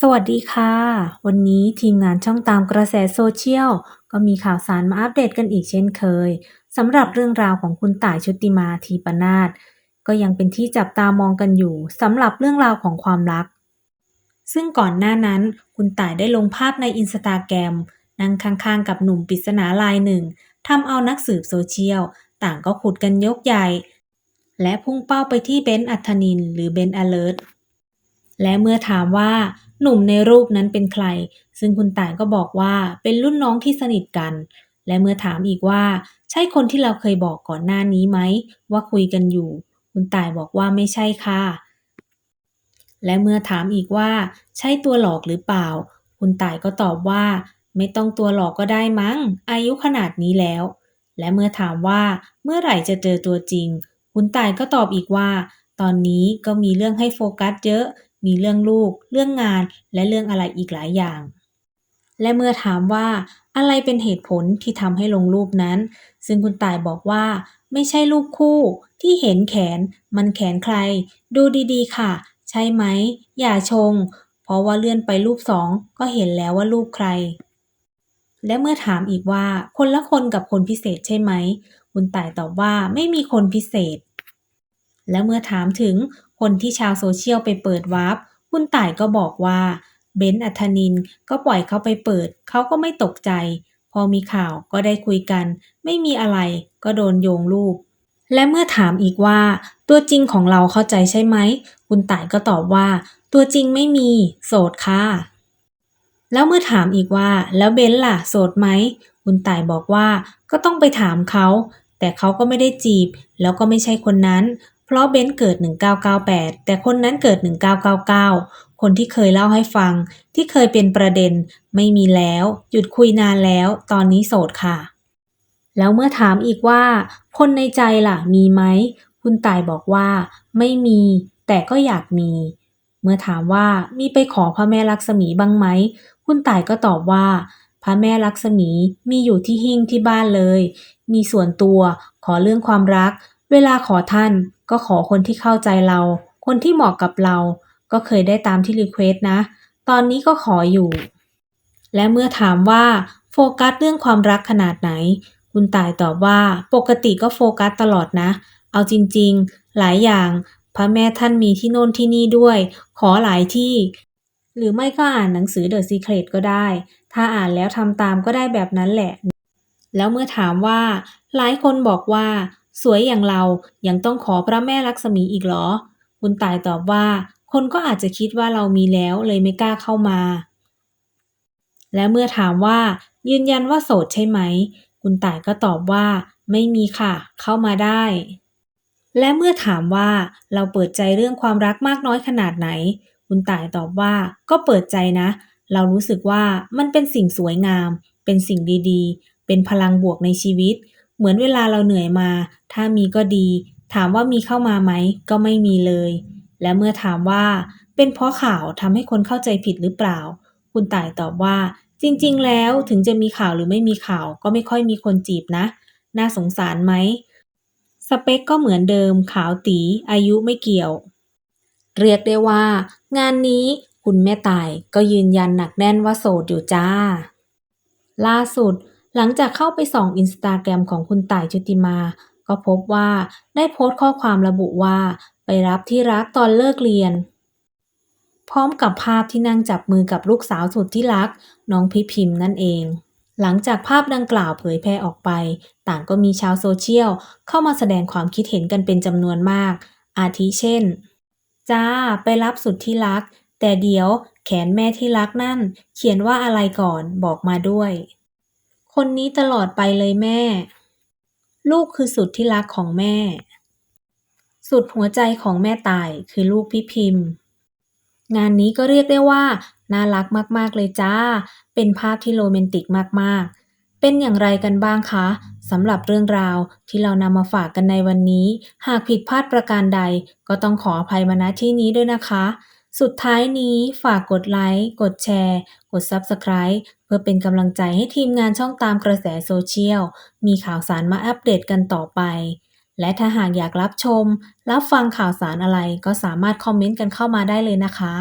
สวัสดีค่ะ วันนี้ทีมงานช่องตามกระแสโซเชียล ก็มีข่าวสารมาอัปเดตกันอีกเช่นเคยสำหรับเรื่องราวของคุณต่ายชุติมาทีปนาศก็ยังเป็นที่จับตามองกันอยู่สำหรับเรื่องราวของความรัก ซึ่งก่อนหน้านั้น คุณต่ายได้ลงภาพในอินสตาแกรมนั่งข้างๆกับหนุ่มปริศนาลายหนึ่งทำเอานักสืบโซเชียล ต่างก็ขุดกันยกใหญ่ และพุ่งเป้าไปที่เบนอัธนิน หรือเบนอเลิร์ตและเมื่อถามว่า หนุ่มในรูปนั้นเป็นใคร ซึ่งคุณต่ายก็บอกว่าเป็นรุ่นน้องที่สนิทกัน และเมื่อถามอีกว่า ใช่คนที่เราเคยบอกก่อนหน้านี้ไหม ว่าคุยกันอยู่ คุณต่ายบอกว่าไม่ใช่ค่ะ และเมื่อถามอีกว่า ใช่ตัวหลอกหรือเปล่า คุณต่ายก็ตอบว่า ไม่ต้องตัวหลอกก็ได้มั้ง อายุขนาดนี้แล้ว และเมื่อถามว่าเมื่อไหร่จะเจอตัวจริง คุณต่ายก็ตอบอีกว่า ตอนนี้ก็มีเรื่องให้โฟกัสเยอะ มีเรื่องลูก เรื่องงาน และเรื่องอะไรอีกหลายอย่าง และเมื่อถามว่าอะไรเป็นเหตุผลที่ทำให้ลงรูปนั้น ซึ่งคุณต่ายบอกว่า ไม่ใช่รูปคู่ ที่เห็นแขน มันแขนใคร ดูดีๆ ค่ะ ใช่ไหม อย่าชง เพราะว่าเลื่อนไปรูปสองก็เห็นแล้วว่ารูปใคร และเมื่อถามอีกว่า คนละคนกับคนพิเศษใช่ไหม คุณต่ายตอบว่าไม่มีคนพิเศษ และเมื่อถามถึงคนที่ชาวโซเชียลไปเปิดวาร์ปคุณต่ายก็บอกว่าเบนซ์อัธนินก็ปล่อยเขาไปเปิด เขาก็ไม่ตกใจ พอมีข่าวก็ได้คุยกัน ไม่มีอะไรก็โดนโยงรูปและเมื่อถามอีกว่า ตัวจริงของเราเข้าใจใช่ไหม คุณต่ายก็ตอบว่า ตัวจริงไม่มี โสดค่ะ แล้วเมื่อถามอีกว่า แล้วเบนซ์ล่ะ โสดไหม คุณต่ายบอกว่าก็ต้องไปถามเขา แต่เขาก็ไม่ได้จีบ แล้วก็ไม่ใช่คนนั้น เพราะเบนซ์เกิด 1998 แต่คนนั้นเกิด 1999 คนที่เคยเล่าให้ฟัง ที่เคยเป็นประเด็น ไม่มีแล้ว หยุดคุยนานแล้ว ตอนนี้โสดค่ะ แล้วเมื่อถามอีกว่า คนในใจล่ะ มีไหม คุณตายบอกว่า ไม่มี แต่ก็อยากมี เมื่อถามว่ามีไปขอพระแม่ลักษมีบ้างไหม คุณตายก็ตอบว่า พระแม่ลักษมีมีอยู่ที่หิ้งที่บ้านเลย มีส่วนตัว ขอเรื่องความรัก เวลาขอท่าน ก็ขอคนที่เข้าใจเรา คนที่เหมาะกับเรา ก็เคยได้ตามที่รีเควสต์นะ ตอนนี้ก็ขออยู่ และเมื่อถามว่าโฟกัสเรื่องความรักขนาดไหน คุณตายตอบว่าปกติก็โฟกัสตลอดนะ เอาจริงๆ หลายอย่างพระแม่ท่านมีที่โน่นที่นี่ด้วย ขอหลายที่ หรือไม่ก็อ่านหนังสือ The Secret ก็ได้ ถ้าอ่านแล้วทำตามก็ได้แบบนั้นแหละ แล้วเมื่อถามว่า หลายคนบอกว่า สวยอย่างเรายังต้องขอพระแม่ลักษมีอีกเหรอคุณตายตอบว่า คนก็อาจจะคิดว่าเรามีแล้วเลยไม่กล้าเข้ามา และเมื่อถามว่า ยืนยันว่าโสดใช่ไหม คุณต่ายก็ตอบว่า ไม่มีค่ะ เข้ามาได้ และเมื่อถามว่าเราเปิดใจเรื่องความรักมากน้อยขนาดไหน คุณต่ายตอบว่า ก็เปิดใจนะ เรารู้สึกว่ามันเป็นสิ่งสวยงาม เป็นสิ่งดีๆ เป็นพลังบวกในชีวิต เหมือนเวลาเราเหนื่อยมา ถ้ามีก็ดี ถามว่ามีเข้ามาไหม ก็ไม่มีเลย และเมื่อถามว่า เป็นเพราะข่าวทำให้คนเข้าใจผิดหรือเปล่า คุณต่ายตอบว่า จริง ๆ แล้วถึงจะมีข่าวหรือไม่มีข่าว ก็ไม่ค่อยมีคนจีบนะ น่าสงสารไหม สเปคก็เหมือนเดิม ขาวตี๋อายุไม่เกี่ยว เรียกได้ว่า งานนี้คุณแม่ตายก็ยืนยันหนักแน่นว่าโสดอยู่จ้า ล่าสุด หลังจากเข้าไปส่องอินสตาแกรมของคุณต่ายชุติมา ก็พบว่าได้โพสต์ข้อความระบุว่า ไปรับที่รักตอนเลิกเรียน พร้อมกับภาพที่นั่งจับมือกับลูกสาวสุดที่รัก น้องพี่พิมพ์นั่นเอง หลังจากภาพดังกล่าวเผยแพร่ออกไป ต่างก็มีชาวโซเชียลเข้ามาแสดงความคิดเห็นกันเป็นจำนวนมาก อาทิเช่น จ้า ไปรับสุดที่รัก แต่เดี๋ยวแขนแม่ที่รักนั่น เขียนว่าอะไรก่อนบอกมาด้วย คนนี้ตลอดไปเลยแม่ ลูกคือสุดที่รักของแม่ สุดหัวใจของแม่ตายคือลูกพี่พิมพ์ งานนี้ก็เรียกได้ว่า น่ารักมากๆเลยจ้า เป็นภาพที่โรแมนติกมากๆเป็นอย่างไรกันบ้างคะสำหรับเรื่องราวที่เรานำมาฝากกันในวันนี้ หากผิดพลาดประการใดก็ต้องขออภัยมาณที่นี้ด้วยนะคะ สุดท้ายนี้ฝากกดไลค์ กดแชร์ กด Subscribe เพื่อเป็นกำลังใจให้ทีมงานช่องตามกระแสโซเชียล มีข่าวสารมาอัปเดตกันต่อไป และถ้าหากอยากรับชม รับฟังข่าวสารอะไรก็สามารถคอมเมนต์กันเข้ามาได้เลยนะคะ